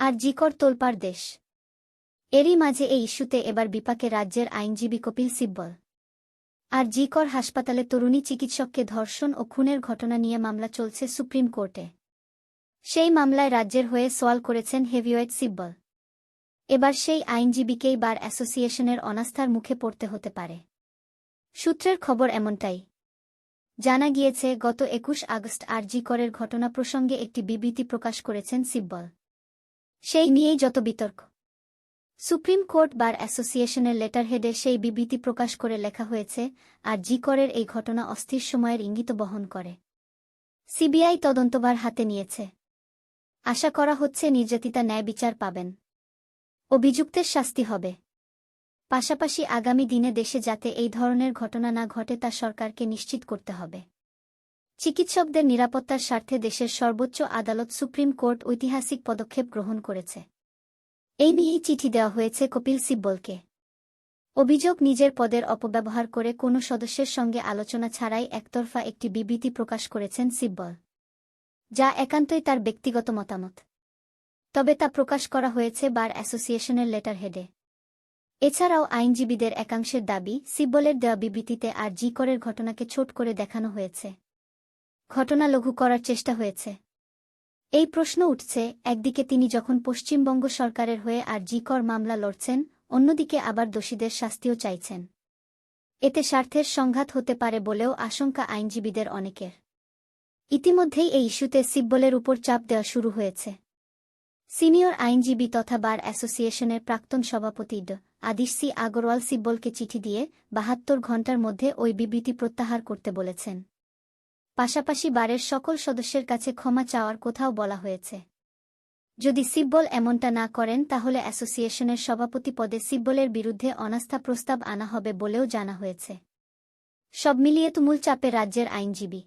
আর জিকর তোলপার দেশ। এরই মাঝে এই ইস্যুতে এবার বিপাকে রাজ্যের আইনজীবী কপিল সিব্বল। আর জিকর হাসপাতালে তরুণী চিকিৎসককে ধর্ষণ ও খুনের ঘটনা নিয়ে মামলা চলছে সুপ্রিম কোর্টে। সেই মামলায় রাজ্যের হয়ে সোয়াল করেছেন হেভিওয়েট সিব্বল। এবার সেই আইনজীবীকেই বার অ্যাসোসিয়েশনের অনাস্থার মুখে পড়তে হতে পারে। সূত্রের খবর এমনটাই। জানা গিয়েছে, গত একুশ আগস্ট আর জি করের ঘটনা প্রসঙ্গে একটি বিবৃতি প্রকাশ করেছেন সিব্বল। সেই নিয়েই যত বিতর্ক। সুপ্রিম কোর্ট বার অ্যাসোসিয়েশনের লেটারহেডে সেই বিবৃতি প্রকাশ করে লেখা হয়েছে, আর জি করের এই ঘটনা অস্থির সময়ের ইঙ্গিত বহন করে। সিবিআই তদন্তবার হাতে নিয়েছে। আশা করা হচ্ছে নির্যাতিতা ন্যায় বিচার পাবেন। অভিযুক্তের শাস্তি হবে। পাশাপাশি আগামী দিনে দেশে যাতে এই ধরনের ঘটনা না ঘটে তা সরকারকে নিশ্চিত করতে হবে। চিকিৎসকদের নিরাপত্তার স্বার্থে দেশের সর্বোচ্চ আদালত সুপ্রিম কোর্ট ঐতিহাসিক পদক্ষেপ গ্রহণ করেছে। এই নিয়েই চিঠি দেওয়া হয়েছে কপিল সিব্বলকে। অভিযোগ নিজের পদের অপব্যবহার করে কোনো সদস্যের সঙ্গে আলোচনা ছাড়াই একতরফা একটি বিবৃতি প্রকাশ করেছেন সিব্বল, যা একান্তই তার ব্যক্তিগত মতামত। তবে তা প্রকাশ করা হয়েছে বার অ্যাসোসিয়েশনের লেটারহেডে এছাড়াও আইনজীবীদের একাংশের দাবি, সিব্বলের দেওয়া বিবৃতিতে আর জি করের ঘটনাকে ছোট করে দেখানো হয়েছে। ঘটনা লঘু করার চেষ্টা হয়েছে। এই প্রশ্ন উঠছে, একদিকে তিনি যখন পশ্চিমবঙ্গ সরকারের হয়ে আর জি কর মামলা লড়ছেন, অন্যদিকে আবার দোষীদের শাস্তিও চাইছেন। এতে স্বার্থের সংঘাত হতে পারে বলেও আশঙ্কা আইনজীবীদের অনেকের। ইতিমধ্যেই এই ইস্যুতে সিব্বলের উপর চাপ দেওয়া শুরু হয়েছে। সিনিয়র আইনজীবী তথা বার অ্যাসোসিয়েশনের প্রাক্তন সভাপতি ড আদিশ সি আগরওয়াল সিব্বলকে চিঠি দিয়ে বাহাত্তর ঘণ্টার মধ্যে ওই বিবৃতি প্রত্যাহার করতে বলেছেন। পাশাপাশি বারের সকল সদস্যের কাছে ক্ষমা চাওয়ার কোথাও বলা হয়েছে। যদি সিব্বল এমনটা না করেন, তাহলে অ্যাসোসিয়েশনের সভাপতি পদে সিব্বলের বিরুদ্ধে অনাস্থা প্রস্তাব আনা হবে বলেও জানা হয়েছে। সব মিলিয়ে তুমুল চাপে রাজ্যের আইনজীবী